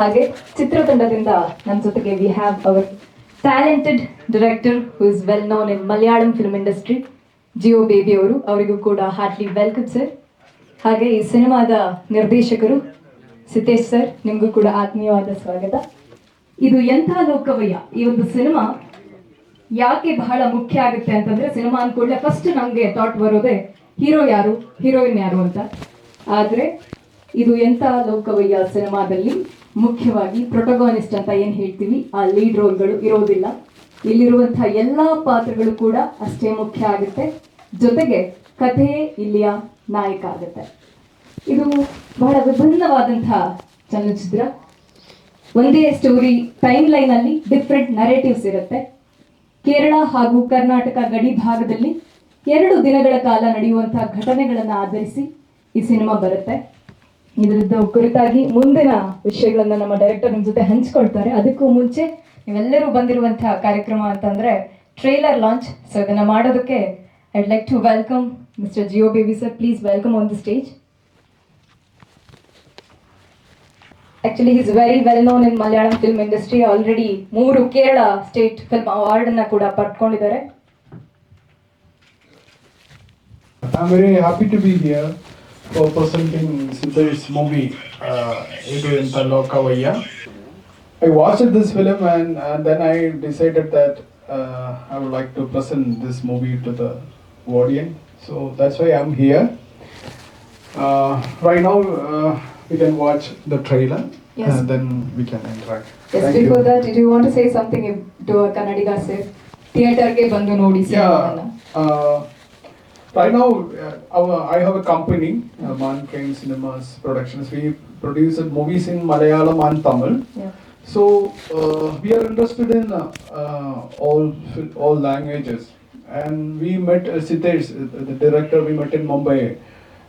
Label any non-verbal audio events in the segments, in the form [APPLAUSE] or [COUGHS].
ಹಾಗೆ ಚಿತ್ರತಂಡದಿಂದ ನಮ್ಮ ಜೊತೆಗೆ we have our talented director who is well known in Malayalam film industry Jeo Baby ಅವರು. ಅವರಿಗೂ ಕೂಡ ಹಾರ್ಟ್ಲಿ ವೆಲ್ಕಮ್ ಸರ್ ಹಾಗೆ ಈ ಸಿನಿಮಾದ ನಿರ್ದೇಶಕರು ಸಿತೇಶ್ ಸರ್ ನಿಮಗೂ ಕೂಡ ಆತ್ಮೀಯವಾದ ಸ್ವಾಗತ. ಇದು ಎಂಥ ಲೋಕವಯ್ಯ? ಈ ಒಂದು ಸಿನಿಮಾ ಯಾಕೆ ಬಹಳ ಮುಖ್ಯ ಆಗುತ್ತೆ ಅಂತಂದ್ರೆ ಸಿನಿಮಾ ಅಂದ್ಕೊಳ್ಳೆ ಫಸ್ಟ್ ನಮಗೆ ಥಾಟ್ ಬರೋದೇ ಹೀರೋ ಯಾರು? ಹೀರೋಯಿನ್ ಯಾರು ಅಂತ. ಆದ್ರೆ ಇದು ಎಂತ ಲೋಕವಯ್ಯ ಸಿನಿಮಾದಲ್ಲಿ? ಮುಖ್ಯವಾಗಿ ಪ್ರೊಟಗೋನಿಸ್ಟ್ ಅಂತ ಏನು ಹೇಳ್ತೀವಿ? ಆ ಲೀಡ್ ರೋಲ್ಗಳು ಇರೋದಿಲ್ಲ. ಇಲ್ಲಿರುವಂತಹ ಎಲ್ಲಾ ಪಾತ್ರಗಳು ಕೂಡ ಅಷ್ಟೇ ಮುಖ್ಯ ಆಗುತ್ತೆ. ಜೊತೆಗೆ ಕಥೆಯೇ ಇಲ್ಲಿಯ ನಾಯಕ ಆಗುತ್ತೆ. ಇದು ಬಹಳ ವಿಭಿನ್ನವಾದಂತಹ ಚಲನಚಿತ್ರ. ಒಂದೇ ಸ್ಟೋರಿ ಟೈಮ್ ಲೈನ್ ಅಲ್ಲಿ ಡಿಫ್ರೆಂಟ್ ನರೇಟಿವ್ಸ್ ಇರುತ್ತೆ. ಕೇರಳ ಹಾಗೂ ಕರ್ನಾಟಕ ಗಡಿ ಭಾಗದಲ್ಲಿ ಎರಡು ದಿನಗಳ ಕಾಲ ನಡೆಯುವಂತಹ ಘಟನೆಗಳನ್ನು ಆಧರಿಸಿ ಈ ಸಿನಿಮಾ ಬರುತ್ತೆ. ಇದರದ್ದು ಕುರಿತಾಗಿ ಮುಂದಿನ ವಿಷಯಗಳನ್ನ ನಮ್ಮ ಡೈರೆಕ್ಟರ್ ನಿಮ್ಮ ಜೊತೆ ಹಂಚ್ಕೊಳ್ತಾರೆ. ಅದಕ್ಕೂ ಮುಂಚೆ ನೀವೆಲ್ಲರೂ ಬಂದಿರುವಂತಹ ಕಾರ್ಯಕ್ರಮ ಅಂತಂದ್ರೆ ಟ್ರೇಲರ್ ಲಾಂಚ್ ಸೊ ಇದನ್ನ ಮಾಡೋದಕ್ಕೆ I'd like to welcome mister Jeo Baby sir please welcome on the stage actually is very well known in Malayalam film industry already ಮೂರು ಕೇರಳ ಸ್ಟೇಟ್ ಫಿಲ್ಮ್ ಅವಾರ್ಡ್ ಅನ್ನ ಕೂಡ ಪಡ್ಕೊಂಡಿದ್ದಾರೆ. I'm very happy to be here. for presenting Siddhar's movie, uh, Edu Enta Lokavaya. I watched this film and, and then I decided that uh, I would like to present this movie to the audience. So that's why I'm here. Uh, right now, uh, we can watch the trailer Yes. and then we can interact. Yes, Thank before you. that, did you want to say something to our Kannadiga sir? ಥಿಯೇಟರ್ಗೆ ಬಂದು ನೋಡಿ ಸಿನಿಮಾವನ್ನ Right now, uh, our, I have a company, uh, Mankind Cinemas Productions. We produce movies in Malayalam and Tamil. Yeah. So uh, we are interested in uh, uh, all all languages, and we met uh, Sitesh, uh, the director. We met in Mumbai,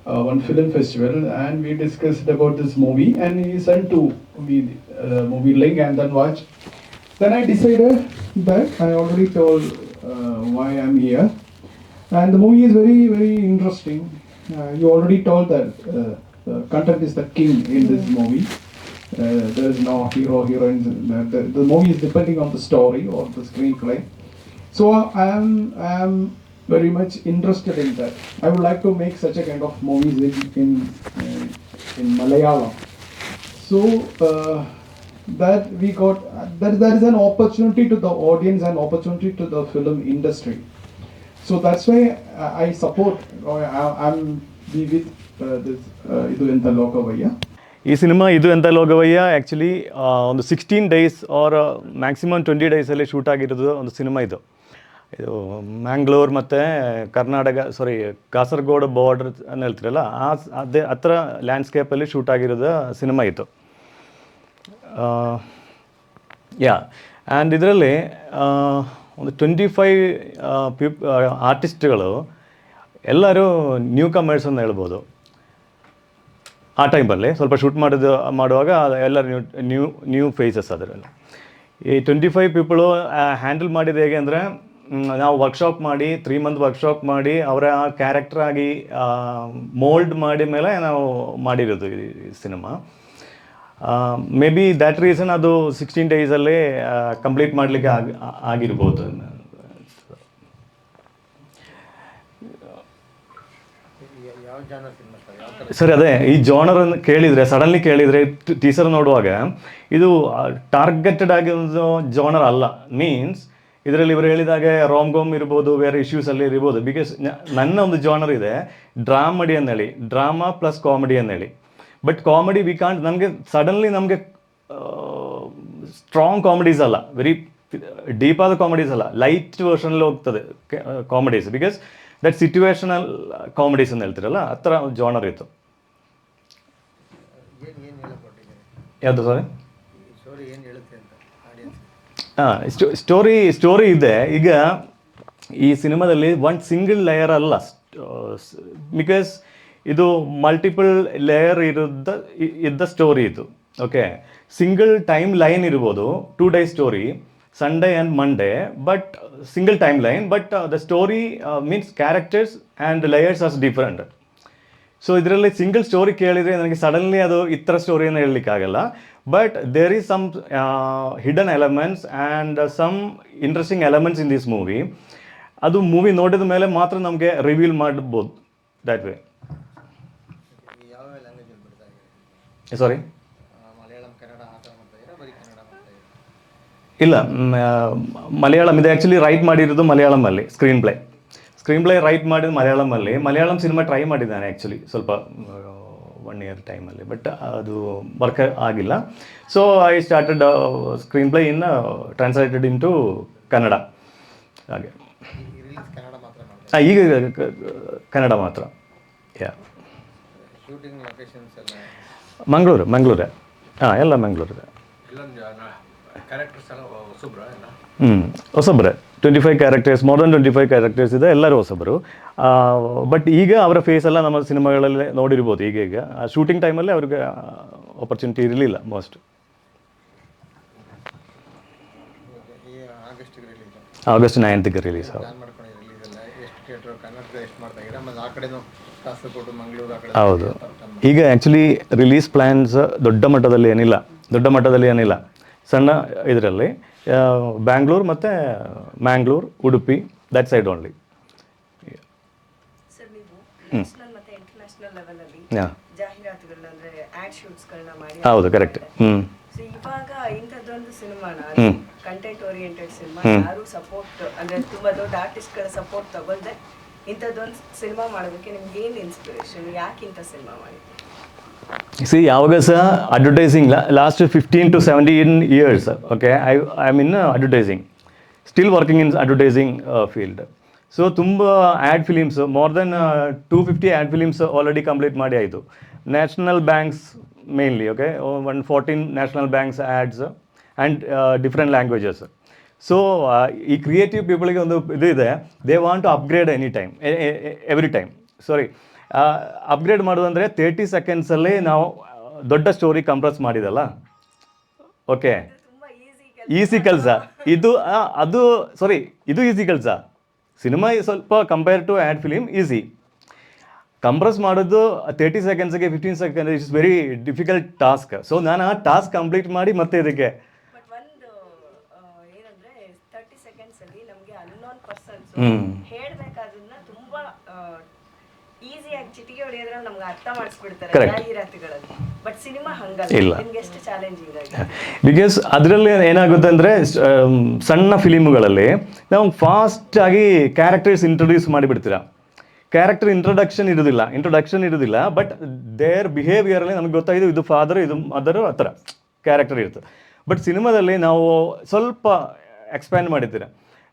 uh, one film festival, and we discussed about this movie. And he sent to me uh, movie link and then watch. Then I decided that I already told uh, why I'm here, and the movie is very very interesting. Uh, you already told that uh, content is the king in this movie. Uh, there is no hero heroines. The, the, the movie is depending on the story or the screenplay. So I am I am very much interested in that. I would like to make such a kind of movies in in, uh, in Malayalam. So uh, that we got that there is an opportunity to the audience and opportunity to the film industry. Support. Or I, I'm be with uh, this uh, Idu Enta Lokavaya. ಈ cinema ಇದು ಎಂತ ಲೋಗವಯ್ಯ actually ಒಂದು sixteen days or maximum twenty ಡೇಸಲ್ಲಿ shoot ಆಗಿರೋದು ಒಂದು cinema ಇದು ಇದು ಮ್ಯಾಂಗ್ಳೂರ್ ಮತ್ತು ಕರ್ನಾಟಕ ಸಾರಿ ಕಾಸರಗೋಡು ಬಾರ್ಡರ್ ಅಂತ ಹೇಳ್ತಿರಲ್ಲ ಆ ಅದೇ ಹತ್ರ ಲ್ಯಾಂಡ್ಸ್ಕೇಪಲ್ಲಿ ಶೂಟ್ ಆಗಿರೋದು ಸಿನಿಮಾ ಇತ್ತು ಯಾ ಆ್ಯಂಡ್ ಇದರಲ್ಲಿ ಒಂದು ಟ್ವೆಂಟಿ ಫೈವ್ ಪೀಪ್ ಆರ್ಟಿಸ್ಟ್ಗಳು ಎಲ್ಲರೂ ನ್ಯೂ ಕಮರ್ಸ್ ಅಂತ ಹೇಳ್ಬೋದು. ಆ ಟೈಮಲ್ಲಿ ಸ್ವಲ್ಪ ಶೂಟ್ ಮಾಡೋದು, ಮಾಡುವಾಗ ಎಲ್ಲರೂ ನ್ಯೂ ನ್ಯೂ ನ್ಯೂ ಫೇಸಸ್ ಅದರಲ್ಲಿ. ಈ ಟ್ವೆಂಟಿ ಫೈವ್ ಪೀಪಳು ಹ್ಯಾಂಡಲ್ ಮಾಡಿದ ಹೇಗೆ ಅಂದರೆ ನಾವು ವರ್ಕ್ಶಾಪ್ ಮಾಡಿ ತ್ರೀ ಮಂತ್ ವರ್ಕ್ಶಾಪ್ ಮಾಡಿ, ಅವರ ಕ್ಯಾರೆಕ್ಟರ್ ಆಗಿ ಮೋಲ್ಡ್ ಮಾಡಿ ಮೇಲೆ ನಾವು ಮಾಡಿರೋದು ಈ cinema maybe that reason ಅದು ಸಿಕ್ಸ್ಟೀನ್ ಡೇಸಲ್ಲೇ ಕಂಪ್ಲೀಟ್ ಮಾಡಲಿಕ್ಕೆ ಆಗಿ, ಆಗಿರ್ಬೋದು. ಸರಿ, ಅದೇ, ಈ ಜಾನರ್ ಕೇಳಿದರೆ, ಸಡನ್ಲಿ ಕೇಳಿದರೆ ಟೀಸರ್ ನೋಡುವಾಗ, ಇದು ಟಾರ್ಗೆಟೆಡ್ ಆಗಿರೋ ಜೋನರ್ ಅಲ್ಲ. ಮೀನ್ಸ್ ಇದರಲ್ಲಿ ಇವರು ಹೇಳಿದಾಗೆ ರೋಮ್ ಗೋಮ್ ಇರ್ಬೋದು, ಬೇರೆ ಇಶ್ಯೂಸಲ್ಲಿ ಇರ್ಬೋದು. ಬಿಕಾಸ್ ನನ್ನ ಒಂದು ಜಾನರ್ ಇದೆ, ಡ್ರಾಮಡಿ ಅಂದೇಳಿ ಡ್ರಾಮಾ ಪ್ಲಸ್ ಕಾಮಿಡಿ ಅಂದೇಳಿ ಬಟ್ ಕಾಮಿಡಿ ವಿ ಕಾಂಟ್ ನನಗೆ ಸಡನ್ಲಿ ನಮಗೆ ಸ್ಟ್ರಾಂಗ್ ಕಾಮಿಡೀಸ್ ಅಲ್ಲ. ವೆರಿ ಡೀಪ್ ಆದ ಕಾಮಿಡೀಸ್ ಅಲ್ಲ. ಲೈಟ್ ವರ್ಷನಲ್ಲಿ ಹೋಗ್ತದೆ comedies because that situational comedies ಅಂತ ಹೇಳ್ತಿರಲ್ಲ ಆ ಥರ ಜಾನರ್ ಇತ್ತು. ಯಾವುದು ಸಾರಿ ಹಾಂ ಸ್ಟೋರಿ ಸ್ಟೋರಿ ಇದೆ. ಈಗ ಈ ಸಿನಿಮಾದಲ್ಲಿ ಒನ್ ಸಿಂಗಲ್ ಲೇಯರ್ ಅಲ್ಲ. ಬಿಕಾಸ್ ಇದು ಮಲ್ಟಿಪಲ್ ಲೇಯರ್ ಇರೋದ ಇದ್ದ ಸ್ಟೋರಿ ಇದು. ಓಕೆ ಸಿಂಗಲ್ ಟೈಮ್ ಲೈನ್ ಇರ್ಬೋದು two day story Sunday and Monday but single time line but the story means characters and layers as different so ಇದರಲ್ಲಿ single story ಕೇಳಿದರೆ ನನಗೆ suddenly ಅದು ಇತರ ಸ್ಟೋರಿಯನ್ನು ಹೇಳಲಿಕ್ಕಾಗಲ್ಲ but there is some hidden elements and some interesting elements in this movie ಅದು movie ನೋಡಿದ ಮೇಲೆ ಮಾತ್ರ ನಮಗೆ ರಿವೀಲ್ ಮಾಡ್ಬೋದು ದ್ಯಾಟ್ ವೇ ಇದ್ದೀರಾ ಇಲ್ಲ ಮಲಯಾಳಂ ಇದು ಆ್ಯಕ್ಚುಲಿ ರೈಟ್ ಮಾಡಿರೋದು ಮಲಯಾಳಮಲ್ಲಿ screen play screen play write ಮಾಡಿದ್ದು ಮಲಯಾಳಮಲ್ಲಿ ಮಲಯಾಳಂ ಸಿನಿಮಾ ಟ್ರೈ ಮಾಡಿದ್ದಾನೆ ಆ್ಯಕ್ಚುಲಿ ಸ್ವಲ್ಪ ಒನ್ ಇಯರ್ ಟೈಮಲ್ಲಿ ಬಟ್ ಅದು ವರ್ಕ್ ಆಗಿಲ್ಲ. So I started screen play in translated into Kannada ಹಾಗೆ. ಮಾಡ್ತಾ ಈಗ ಕನ್ನಡ ಮಾತ್ರ. ಯಾ ಮಂಗಳೂರು ಮಂಗಳೂರೇ. ಹಾಂ ಎಲ್ಲ ಮಂಗಳೂರು ಹ್ಞೂ ಹೊಸಬ್ರೆ twenty five characters more than twenty five characters ಇದೆ ಎಲ್ಲರೂ ಹೊಸಬರು. ಬಟ್ ಈಗ ಅವರ ಫೇಸ್ ಎಲ್ಲ ನಮ್ಮ ಸಿನಿಮಾಗಳಲ್ಲಿ ನೋಡಿರ್ಬೋದು ಈಗ ಈಗ. ಶೂಟಿಂಗ್ ಟೈಮಲ್ಲಿ ಅವ್ರಿಗೆ ಆಪರ್ಚುನಿಟಿ ಇರಲಿಲ್ಲ ಮೋಸ್ಟ್ ಆಗಸ್ಟ್ ನೈನ್ತ್ಗೆ ರಿಲೀಸ್ ಪ್ಲಾನ್ ಹೌದು. ಈಗ ಆ್ಯಕ್ಚುಲಿ ರಿಲೀಸ್ ಪ್ಲ್ಯಾನ್ಸ್ ದೊಡ್ಡ ಮಟ್ಟದಲ್ಲಿ ಏನಿಲ್ಲ. ದೊಡ್ಡ ಮಟ್ಟದಲ್ಲಿ ಏನಿಲ್ಲ. ಸಣ್ಣ ಇದರಲ್ಲಿ ಬ್ಯಾಂಗ್ಳೂರು ಮತ್ತು Mangalore Udupi that side only sir ನೀವು ನ್ಯಾಷನಲ್ ಮತ್ತೆ ಇಂಟರ್ನ್ಯಾಷನಲ್ ಲೆವೆಲ್ ಅಲ್ಲಿ ಹಾಂ. ಜಾಹೀರಾತುಗಳನ್ನ ಅಂದ್ರೆ ಆಡ್ ಶೂಟ್ಸ್ ಗಳನ್ನ ಮಾಡಿ ಹೌದು ಕರೆಕ್ಟ್ ಹ್ಞೂ ಸೊ ಇವಾಗ ಇಂಥದ್ದೊಂದು ಸಿನಿಮಾನ ಕಂಟೆಂಟ್ ಓರಿಯೆಂಟೆಡ್ ಸಿನಿಮಾ ಯಾರು ಸಪೋರ್ಟ್ ಅಂದ್ರೆ ತುಂಬಾ ದೊಡ್ಡ ಆರ್ಟಿಸ್ಟ್ಗಳ ಸಪೋರ್ಟ್ ತಗೊಳ್ದೆ ಇಂಥದ್ದೊಂದು ಸಿನಿಮಾ ಮಾಡೋದಕ್ಕೆ ನಿಮ್ಗೆ ಏನು ಇನ್ಸ್ಪಿರೇಷನ್ ಯಾಕೆ ಇಂಥ ಸಿನಿಮಾ ಮಾಡಿದ್ರಿ ಸಿ ಯಾವಾಗ ಸಹ advertising last fifteen to seventeen years okay I I mean advertising still working in advertising field so ತುಂಬ ad films more than two fifty ad films already complete ಮಾಡಿ ಆಯಿತು. National banks mainly okay one fourteen national banks ads and different languages so ಈ creative ಪೀಪಲ್ಗೆ ಒಂದು ಇದು ಇದೆ. They want to upgrade any time every time sorry upgrade ಮಾಡೋದಂದರೆ thirty ಸೆಕೆಂಡ್ಸಲ್ಲಿ ನಾವು ದೊಡ್ಡ ಸ್ಟೋರಿ ಕಂಪ್ರೆಸ್ ಮಾಡಿದಲ್ಲ? ಓಕೆ ಈಸಿ ಕೆಲಸ ಇದು ಅದು ಸಾರಿ ಇದು ಈಸಿ ಕೆಲಸ ಸಿನಿಮಾ ಸ್ವಲ್ಪ compare to ad film easy compress ಮಾಡೋದು thirty ಸೆಕೆಂಡ್ಸ್ಗೆ fifteen second it's very difficult task so ನಾನು ಆ ಟಾಸ್ಕ್ ಕಂಪ್ಲೀಟ್ ಮಾಡಿ ಮತ್ತೆ ಇದಕ್ಕೆ ಬಟ್ ಒಂದು ಆ, ಏನಂದ್ರೆ ತರ್ಟಿ ಸೆಕೆಂಡ್ಸ್ ಅಲ್ಲಿ ನಮ್ಗೆ ಅನ್ನೋನ್ ಹೇಳ್ಬೇಕಾದನ್ನ ತುಂಬಾ ಈಸಿಯಾಗಿ ಚಿಟಿಕೆ ಹೊಡೆಯೋದ್ರಲ್ಲಿ ನಮ್ಗೆ ಅರ್ಥ ಮಾಡಿಸ್ಬಿಡ್ತಾರೆ. ಜಾಹೀರಾತುಗಳಲ್ಲಿ. ಬಟ್ ಸಿನಿಮಾ ಹಂಗಲ್ಲ. ಎಷ್ಟು ಚಾಲೆಂಜಿಂಗ್ ಆಗಿದೆ? ಬಿಕಾಸ್ ಅದರಲ್ಲಿ ಏನಾಗುತ್ತೆ ಅಂದರೆ ಸಣ್ಣ ಫಿಲಿಮ್ಗಳಲ್ಲಿ ನಾವು ಫಾಸ್ಟ್ ಆಗಿ ಕ್ಯಾರೆಕ್ಟರ್ಸ್ ಇಂಟ್ರೊಡ್ಯೂಸ್ ಮಾಡಿಬಿಡ್ತೀರಾ? ಕ್ಯಾರೆಕ್ಟರ್ ಇಂಟ್ರೊಡಕ್ಷನ್ ಇರೋದಿಲ್ಲ. ಇಂಟ್ರೊಡಕ್ಷನ್ ಇರೋದಿಲ್ಲ. ಬಟ್ ದೇರ್ ಬಿಹೇವಿಯರಲ್ಲಿ ನಮ್ಗೆ ಗೊತ್ತಾಗಿದೆ ಇದು ಫಾದರ್ ಇದು ಮದರ್ ಆ ಥರ. ಕ್ಯಾರೆಕ್ಟರ್ ಇರ್ತದೆ. ಬಟ್ ಸಿನಿಮಾದಲ್ಲಿ ನಾವು ಸ್ವಲ್ಪ ಎಕ್ಸ್ಪ್ಯಾಂಡ್ ಮಾಡಿದ್ದೀರ?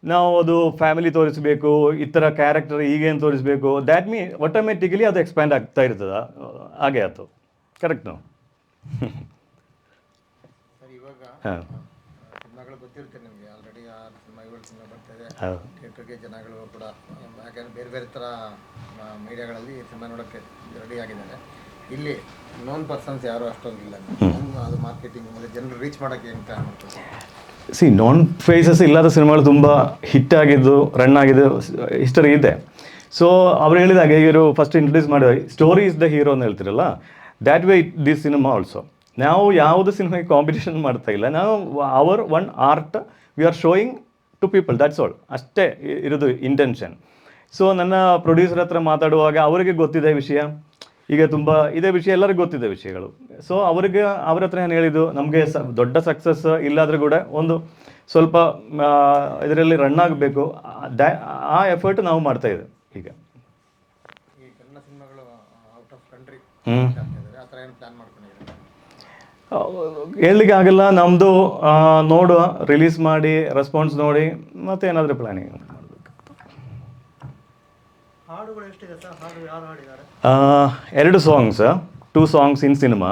ನಾವು ಅದು ಫ್ಯಾಮಿಲಿ ತೋರಿಸಬೇಕು ಈ ಥರ ಕ್ಯಾರೆಕ್ಟರ್ ಈಗೇನು ತೋರಿಸಬೇಕು. ದ್ಯಾಟ್ ಮೀ ಆಟೋಮೆಟಿಕಲಿ ಅದು ಎಕ್ಸ್ಪ್ಯಾಂಡ್ ಆಗ್ತಾ ಇರ್ತದ. ಹಾಗೆ ಆಯ್ತು. ಕರೆಕ್ಟ್ [LAUGHS] ಹಾಂ. ಗೊತ್ತಿರುತ್ತೆ ನಿಮಗೆ. ಆಲ್ರೆಡಿ ಆ ಸಿನಿಮಾ ಏಳು ಸಿನಿಮಾ ಬರ್ತಾ ಇದೆ ಹೌದು ಥಿಯೇಟ್ರಿಗೆ ಜನಗಳು ಕೂಡ ಯಾಕಂದರೆ ಬೇರೆ ಬೇರೆ ಥರ ಮೀಡಿಯಾಗಳಲ್ಲಿ ಸಿನಿಮಾ ನೋಡೋಕ್ಕೆ ರೆಡಿ ಆಗಿದ್ದಾರೆ. ಇಲ್ಲಿ ನೋನ್ ಪರ್ಸನ್ಸ್ ಯಾರು ಅಷ್ಟೊಂದಿಲ್ಲ. ಅದು ಮಾರ್ಕೆಟಿಂಗ್ ಮೇಲೆ ಜನರು ರೀಚ್ ಮಾಡೋಕ್ಕೆ ಅಂತ ಮಾಡ್ತಾರೆ ಸಿ ನಾನ್ ಫೇಸಸ್ ಇಲ್ಲದ ಸಿನಿಮಾಗಳು ತುಂಬ ಹಿಟ್ ಆಗಿದ್ದು ರನ್ ಆಗಿದ್ದು ಹಿಸ್ಟರಿ ಇದೆ. ಸೊ ಅವ್ರು ಹೇಳಿದಾಗ ಇವರು ಫಸ್ಟ್ ಇಂಟ್ರೊಡ್ಯೂಸ್ ಮಾಡಿದ ಸ್ಟೋರಿ ಇಸ್ ದ ಹೀರೋ ಅಂತ ಹೇಳ್ತಿರಲ್ಲ that way it this cinema also ನಾವು ಯಾವುದು ಸಿನಿಮಾಗೆ ಕಾಂಪಿಟೇಷನ್ ಮಾಡ್ತಾ ಇಲ್ಲ, ನಾವು our one art we are showing to people that's all ಅಷ್ಟೇ ಇರೋದು ಇಂಟೆನ್ಷನ್ ಸೊ ನನ್ನ ಪ್ರೊಡ್ಯೂಸರ್ ಹತ್ರ ಮಾತಾಡುವಾಗ ಅವರಿಗೆ ಗೊತ್ತಿದೆ ವಿಷಯ. ಈಗ ತುಂಬ ಇದೇ ವಿಷಯ ಎಲ್ಲರಿಗೂ ಗೊತ್ತಿದೆ ವಿಷಯಗಳು. ಸೊ ಅವರಿಗೆ ಅವ್ರ ಹತ್ರ ಏನು ಹೇಳಿದ್ದು ನಮಗೆ ಸ ದೊಡ್ಡ ಸಕ್ಸಸ್ ಇಲ್ಲಾದರೂ ಕೂಡ ಒಂದು ಸ್ವಲ್ಪ ಇದರಲ್ಲಿ ರನ್ ಆಗಬೇಕು. ಆ ಎಫರ್ಟ್ ನಾವು ಮಾಡ್ತಾ ಇದ್ದೇವೆ ಈಗ. ಹೇಳಲಿಕ್ಕೆ ಆಗಲ್ಲ. ನಮ್ಮದು ನೋಡುವ ರಿಲೀಸ್ ಮಾಡಿ ರೆಸ್ಪಾನ್ಸ್ ನೋಡಿ ಮತ್ತೆ ಏನಾದರೂ ಪ್ಲಾನಿಂಗ್ ಎರಡು songs two songs in cinema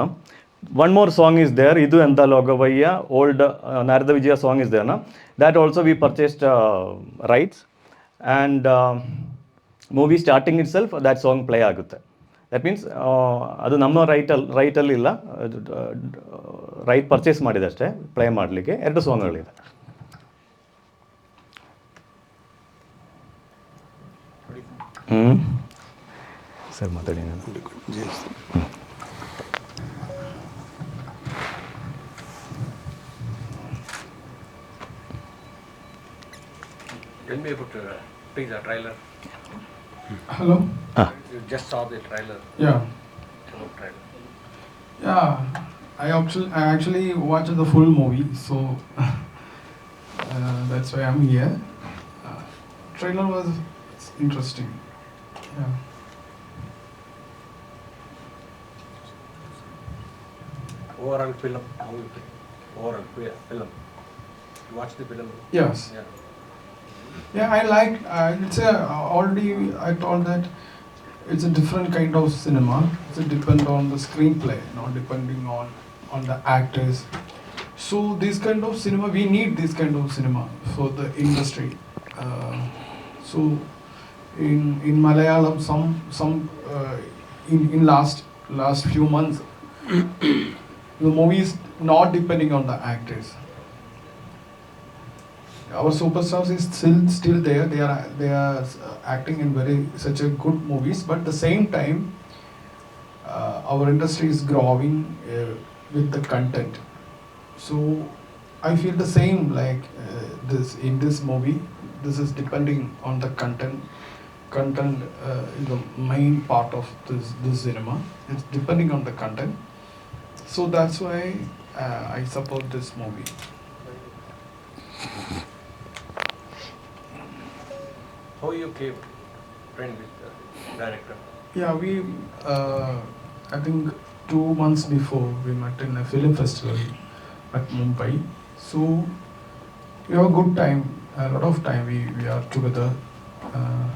one more song is there ಇದು ಎಂತ ಲೋಗವಯ್ಯ old Narada Vijaya song is ದೇರ್ನ that also we purchased rights and movie starting itself that song play ಆಗುತ್ತೆ. ದಟ್ ಮೀನ್ಸ್ ಅದು ನಮ್ಮ ರೈಟಲ್ಲಿ ರೈಟಲ್ಲಿ ಇಲ್ಲ ರೈಟ್ ಪರ್ಚೇಸ್ ಮಾಡಿದಷ್ಟೇ ಪ್ಲೇ ಮಾಡಲಿಕ್ಕೆ. ಎರಡು ಸಾಂಗ್ಗಳಿದೆ ಹ್ಞೂ sir ಮಾತಾಡಿ ನಾನು Tell me about uh, the trailer. Hello? Ah. You just saw the trailer. Yeah. Yeah, I actually, I actually watched the full movie, so [LAUGHS] uh, that's why I'm here. Uh, trailer was interesting. Yeah. Overall film, how you think? Overall film. You watch the film? Yes. Yeah. Yeah, I like. Uh, it's a already. I told that it's a different kind of cinema. It's a depend on the screenplay, not depending on on the actors. So this kind of cinema, we need this kind of cinema for the industry. Uh, so in in Malayalam, some some uh, in in last last few months, [COUGHS] the movie is not depending on the actors. Our superstars is still still there. They are they are uh, acting in very such a good movies but at the same time uh, our industry is growing uh, with the content. So i feel the same like uh, this in this movie this is depending on the content content uh, is the main part of this this cinema it's depending on the content so that's why uh, i support this movie How you came friend with the director? Yeah, we, uh, I think two months before we met in a film festival at Mumbai. So we have a good time, a lot of time we, we are together. Uh,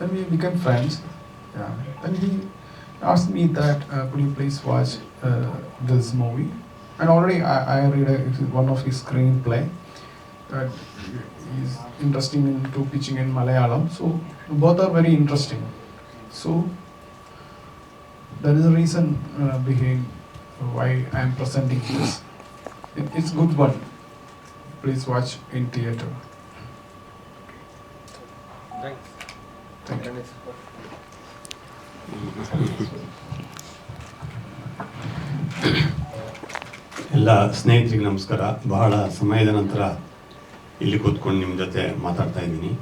then we became friends. Yeah. Then he asked me that, uh, could you please watch uh, this movie? And already I, I read a, one of his screenplay that is interesting into pitching in Malayalam. So both are very interesting. So that is the reason uh, behind why I am presenting this. It, it's good one. Please watch in theater. Thanks. ಎಲ್ಲ ಸ್ನೇಹಿತರಿಗೆ ನಮಸ್ಕಾರ. ಬಹಳ ಸಮಯದ ನಂತರ ಇಲ್ಲಿ ಕೂತ್ಕೊಂಡು ನಿಮ್ಮ ಜೊತೆ ಮಾತಾಡ್ತಾ ಇದ್ದೀನಿ.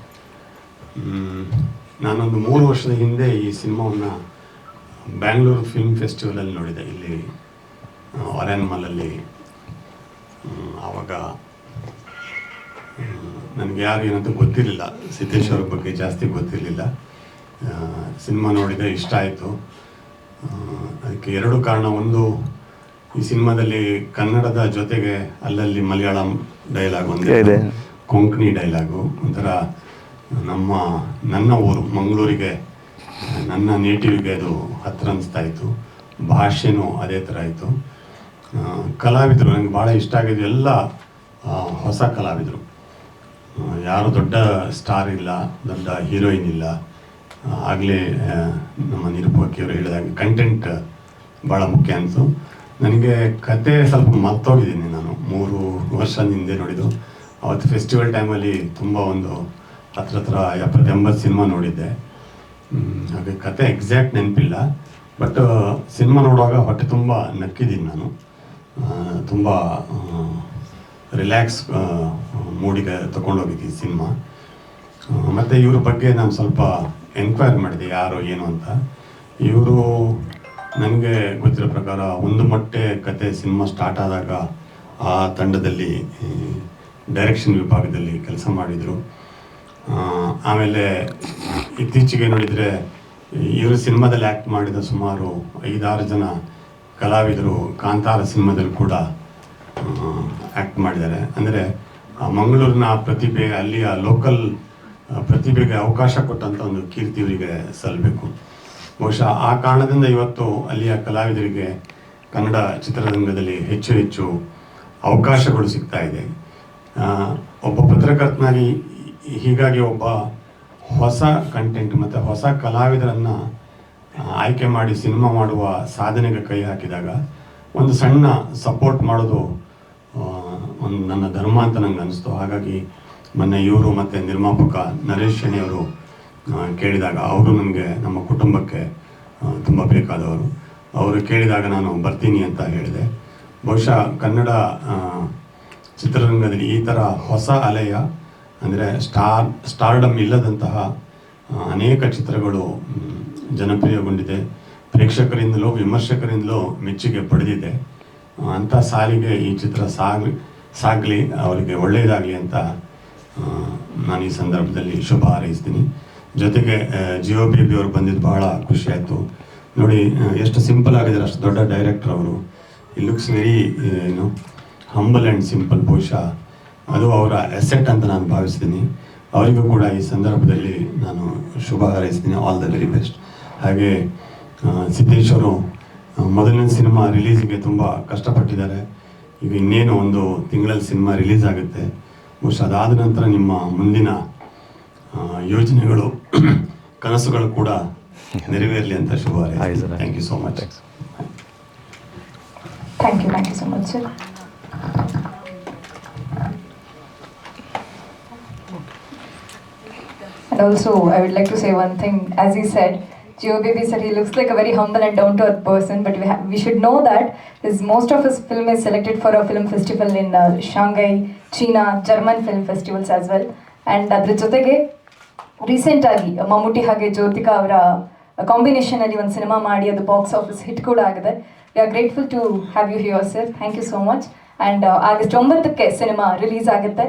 ನಾನೊಂದು ಮೂರು ವರ್ಷದ ಹಿಂದೆ ಈ ಸಿನಿಮಾವನ್ನು ಬ್ಯಾಂಗ್ಳೂರು ಫಿಲ್ಮ್ ಫೆಸ್ಟಿವಲಲ್ಲಿ ನೋಡಿದೆ. ಇಲ್ಲಿ ಆರ್ಯನ್ ಮಾಲಲ್ಲಿ ಆವಾಗ ನನಗೆ ಯಾರು ಏನಂತ ಗೊತ್ತಿರಲಿಲ್ಲ. ಸಿದ್ದೇಶ್ ಅವ್ರ ಬಗ್ಗೆ ಜಾಸ್ತಿ ಗೊತ್ತಿರಲಿಲ್ಲ. ಸಿನಿಮಾ ನೋಡಿದರೆ ಇಷ್ಟ ಆಯಿತು. ಅದಕ್ಕೆ ಎರಡು ಕಾರಣ. ಒಂದು ಈ ಸಿನಿಮಾದಲ್ಲಿ ಕನ್ನಡದ ಜೊತೆಗೆ ಅಲ್ಲಲ್ಲಿ ಮಲಯಾಳಂ ಡೈಲಾಗ್. ಒಂದು ಕೊಂಕಣಿ ಡೈಲಾಗು ಒಂಥರ ನಮ್ಮ ನನ್ನ ಊರು ಮಂಗಳೂರಿಗೆ ನನ್ನ ನೇಟಿವ್ಗೆ ಅದು ಹತ್ತಿರ ಅನಿಸ್ತಾ ಇತ್ತು. ಭಾಷೆನೂ ಅದೇ ಥರ ಇತ್ತು. ಕಲಾವಿದರು ನನಗೆ ಭಾಳ ಇಷ್ಟ ಆಗಿದ್ದು ಎಲ್ಲ ಹೊಸ ಕಲಾವಿದರು. ಯಾರು ದೊಡ್ಡ ಸ್ಟಾರ್ ಇಲ್ಲ, ದೊಡ್ಡ ಹೀರೋಯಿನ್ ಇಲ್ಲ. ಆಗಲೇ ನಮ್ಮ ನಿರೂಪಕಿಯವರು ಹೇಳಿದಾಗ ಕಂಟೆಂಟ್ ಭಾಳ ಮುಖ್ಯ ಅನಿಸು. ನನಗೆ ಕತೆ ಸ್ವಲ್ಪ ಮರ್ತೋಗಿದ್ದೀನಿ ನಾನು. ಮೂರು ವರ್ಷ ಹಿಂದೆ ನೋಡಿದ್ದು. ಅವತ್ತು ಫೆಸ್ಟಿವಲ್ ಟೈಮಲ್ಲಿ ತುಂಬ ಒಂದು ಹತ್ರ ಹತ್ರ ಎಪ್ಪತ್ತು ಎಂಬತ್ತು ಸಿನಿಮಾ ನೋಡಿದ್ದೆ. ಹಾಗೆ ಕತೆ ಎಕ್ಸಾಕ್ಟ್ ನೆನಪಿಲ್ಲ. ಬಟ್ ಸಿನಿಮಾ ನೋಡುವಾಗ ಹೊಟ್ಟೆ ತುಂಬ ನಕ್ಕಿದ್ದೀನಿ ನಾನು. ತುಂಬ ರಿಲ್ಯಾಕ್ಸ್ ಮೂಡಿಗೆ ಈ ಸಿನಿಮಾ. ಮತ್ತು ಇವ್ರ ಬಗ್ಗೆ ನಾನು ಸ್ವಲ್ಪ ಎನ್ಕ್ವೈರಿ ಮಾಡಿದೆ, ಯಾರು, ಏನು ಅಂತ. ಇವರು ನನಗೆ ಗೊತ್ತಿರೋ ಪ್ರಕಾರ ಒಂದು ಮೊಟ್ಟೆ ಕತೆ ಸಿನಿಮಾ ಸ್ಟಾರ್ಟ್ ಆದಾಗ ಆ ತಂಡದಲ್ಲಿ ಡೈರೆಕ್ಷನ್ ವಿಭಾಗದಲ್ಲಿ ಕೆಲಸ ಮಾಡಿದರು. ಆಮೇಲೆ ಇತ್ತೀಚೆಗೆ ನೋಡಿದರೆ ಇವರು ಸಿನಿಮಾದಲ್ಲಿ ಆ್ಯಕ್ಟ್ ಮಾಡಿದ ಸುಮಾರು ಐದಾರು ಜನ ಕಲಾವಿದರು, ಕಾಂತಾರ ಸಿನಿಮಾದಲ್ಲಿ ಕೂಡ ಆ್ಯಕ್ಟ್ ಮಾಡಿದ್ದಾರೆ. ಅಂದರೆ ಮಂಗಳೂರಿನ ಆ ಪ್ರತಿಭೆ, ಅಲ್ಲಿಯ ಲೋಕಲ್ ಪ್ರತಿಭೆಗೆ ಅವಕಾಶ ಕೊಟ್ಟಂಥ ಒಂದು ಕೀರ್ತಿ ಇವರಿಗೆ ಸಲ್ಲಬೇಕು ಬಹುಶಃ ಆ ಕಾರಣದಿಂದ ಇವತ್ತು ಅಲ್ಲಿಯ ಕಲಾವಿದರಿಗೆ ಕನ್ನಡ ಚಿತ್ರರಂಗದಲ್ಲಿ ಹೆಚ್ಚು ಹೆಚ್ಚು ಅವಕಾಶಗಳು ಸಿಗ್ತಾ ಇದೆ. ಒಬ್ಬ ಪತ್ರಕರ್ತನಾಗಿ ಹೀಗಾಗಿ ಒಬ್ಬ ಹೊಸ ಕಂಟೆಂಟ್ ಮತ್ತು ಹೊಸ ಕಲಾವಿದರನ್ನು ಆಯ್ಕೆ ಮಾಡಿ ಸಿನಿಮಾ ಮಾಡುವ ಸಾಧನೆಗೆ ಕೈ ಹಾಕಿದಾಗ, ಒಂದು ಸಣ್ಣ ಸಪೋರ್ಟ್ ಮಾಡೋದು ಒಂದು ನನ್ನ ಧರ್ಮ ಅಂತ ನಂಗೆ ಅನಿಸ್ತು. ಹಾಗಾಗಿ ಮೊನ್ನೆ ಇವರು ಮತ್ತು ನಿರ್ಮಾಪಕ ನರೇಶ್ ಶೆಣಿ ಅವರು ಕೇಳಿದಾಗ ಅವರು ನನಗೆ ನಮ್ಮ ಕುಟುಂಬಕ್ಕೆ ತುಂಬ ಬೇಕಾದವರು. ಅವರು ಕೇಳಿದಾಗ ನಾನು ಬರ್ತೀನಿ ಅಂತ ಹೇಳಿದೆ. ಬಹುಶಃ ಕನ್ನಡ ಚಿತ್ರರಂಗದಲ್ಲಿ ಈ ಥರ ಹೊಸ ಅಲೆಯ, ಅಂದರೆ ಸ್ಟಾರ್, ಸ್ಟಾರ್ಡಮ್ ಇಲ್ಲದಂತಹ ಅನೇಕ ಚಿತ್ರಗಳು ಜನಪ್ರಿಯಗೊಂಡಿದೆ. ಪ್ರೇಕ್ಷಕರಿಂದಲೂ ವಿಮರ್ಶಕರಿಂದಲೂ ಮೆಚ್ಚುಗೆ ಪಡೆದಿದೆ. ಅಂಥ ಸಾಲಿಗೆ ಈ ಚಿತ್ರ ಸಾಗ್ ಸಾಗಲಿ ಅವರಿಗೆ ಒಳ್ಳೆಯದಾಗಲಿ ಅಂತ ನಾನು ಈ ಸಂದರ್ಭದಲ್ಲಿ ಶುಭ ಹಾರೈಸ್ತೀನಿ. ಜೊತೆಗೆ ಜಿಯೋ ಬೇಬಿ ಅವರು ಬಂದಿದ್ದು ಬಹಳ ಖುಷಿಯಾಯಿತು. ನೋಡಿ ಎಷ್ಟು ಸಿಂಪಲ್ ಆಗಿದ್ದಾರೆ, ಅಷ್ಟು ದೊಡ್ಡ ಡೈರೆಕ್ಟರ್ ಅವರು. ಈ ಲುಕ್ಸ್ ವೆರಿ ಏನು ಹಂಬಲ್ ಆ್ಯಂಡ್ ಸಿಂಪಲ್ ಬಹುಶಃ ಅದು ಅವರ ಎಸೆಟ್ ಅಂತ ನಾನು ಭಾವಿಸ್ತೀನಿ. ಅವರಿಗೂ ಕೂಡ ಈ ಸಂದರ್ಭದಲ್ಲಿ ನಾನು ಶುಭ ಹಾರೈಸ್ತೀನಿ. ಆಲ್ ದ ವೆರಿ ಬೆಸ್ಟ್ ಹಾಗೆ ಸಿದ್ದೇಶ್ವರು ಮೊದಲನೇ ಸಿನಿಮಾ ರಿಲೀಸಿಗೆ ತುಂಬ ಕಷ್ಟಪಟ್ಟಿದ್ದಾರೆ. ಈಗ ಇನ್ನೇನು ಒಂದು ತಿಂಗಳಲ್ಲಿ ಸಿನಿಮಾ ರಿಲೀಸ್ ಆಗುತ್ತೆ ಬಹುಶಃ ಅದಾದ ನಂತರ ನಿಮ್ಮ ಮುಂದಿನ ಯೋಜನೆಗಳು [CLEARS THROAT] ಕನಸುಗಳು ಕೂಡ ನೆರವೇರಲಿ ಅಂತ ಶುಭ. Thank you so much. Thank you thank you so much sir And also, I would like to say one thing. As he said, Geo Baby said he looks like a very humble and down to earth person, but we, ha- we should know that his, most of his film is selected for a film festival in uh, Shanghai, China, German film festivals as well. And ಅದ್ರ ಜೊತೆಗೆ recent ಆಗಿ ಮಮ್ಮೂಟಿ ಹಾಗೆ ಜ್ಯೋತಿಕಾ ಅವರ combination one ಒಂದು ಸಿನಿಮಾ ಮಾಡಿ box office hit hit ಕೂಡ ಆಗಿದೆ we grateful to have you here, here Thank you so much. And and August ಒಂಬತ್ತಕ್ಕೆ cinema release ಆಗುತ್ತೆ